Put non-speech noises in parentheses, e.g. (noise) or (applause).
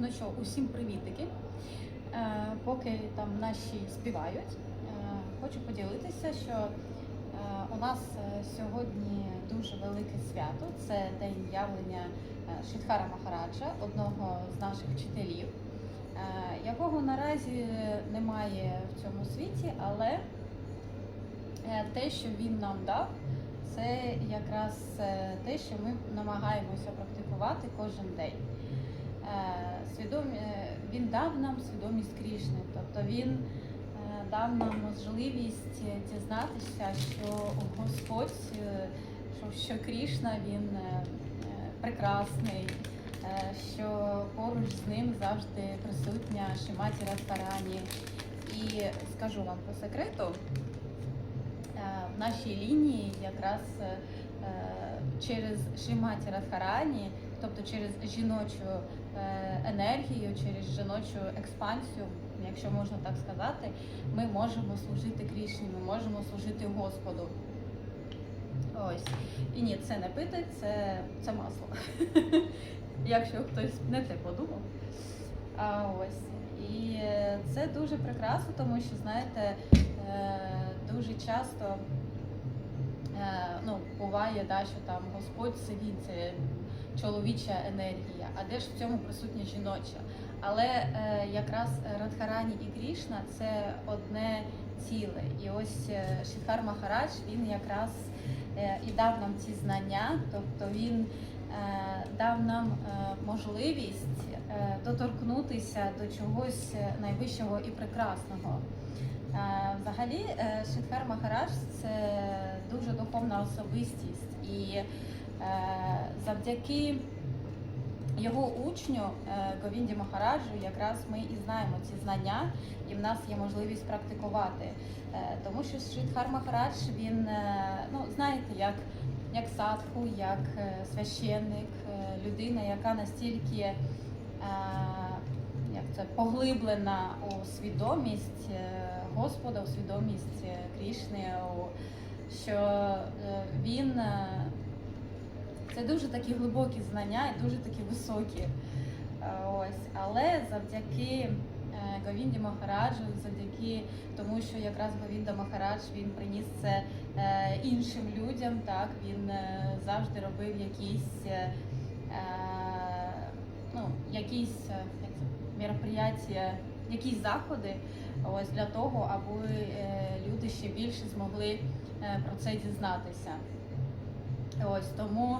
Ну що, усім привітики. Е, поки там наші співають, е, хочу поділитися, що е, у нас сьогодні дуже велике свято. Це день явлення Шидхара Махараджа, одного з наших вчителів, якого наразі немає в цьому світі, але те, що він нам дав, це якраз те, що ми намагаємося практикувати кожен день. Е, Свідом... е, Він дав нам свідомість Крішни, тобто він е, дав нам можливість дізнатися, що Господь, що, що Крішна він прекрасний, що поруч з ним завжди присутня Шиматі Радхарані. І скажу вам по секрету, в нашій лінії якраз через Шиматі Радхарані, тобто через жіночу е, енергію, через жіночу експансію, якщо можна так сказати, ми можемо служити Крішні, ми можемо служити Господу. Ось. І ні, це не пити, це, це масло. (laughs) Якщо хтось не те подумав. А ось. І е, це дуже прекрасно, тому що, знаєте, е, дуже часто ну, буває, да, що там Господь сидить, чоловіча енергія, а де ж в цьому присутня жіноча? Але е, якраз Радхарані і Крішна це одне ціле. І ось е, Шидхар Махарадж він якраз е, і дав нам ці знання, тобто він е, дав нам е, можливість е, доторкнутися до чогось найвищого і прекрасного. Е, Взагалі, е, Шидхар Махарадж це дуже духовна особистість, і завдяки його учню е, Говінді Махараджу якраз ми і знаємо ці знання, і в нас є можливість практикувати. Е, Тому що Шидхар Махарадж, він, е, ну знаєте, як, як садху, як е, священник, е, людина, яка настільки е, як це, поглиблена у свідомість е, Господа, у свідомість е, Крішни, що е, він. Це дуже такі глибокі знання і дуже такі високі. Е, Ось. Але завдяки е, Говінді Махараджу, завдяки тому, що якраз Говінда Махарадж він приніс це е, іншим людям, так він завжди робив якісь, ну, якісь мероприятия, якісь заходи ось для того, аби люди ще більше змогли про це дізнатися. Ось тому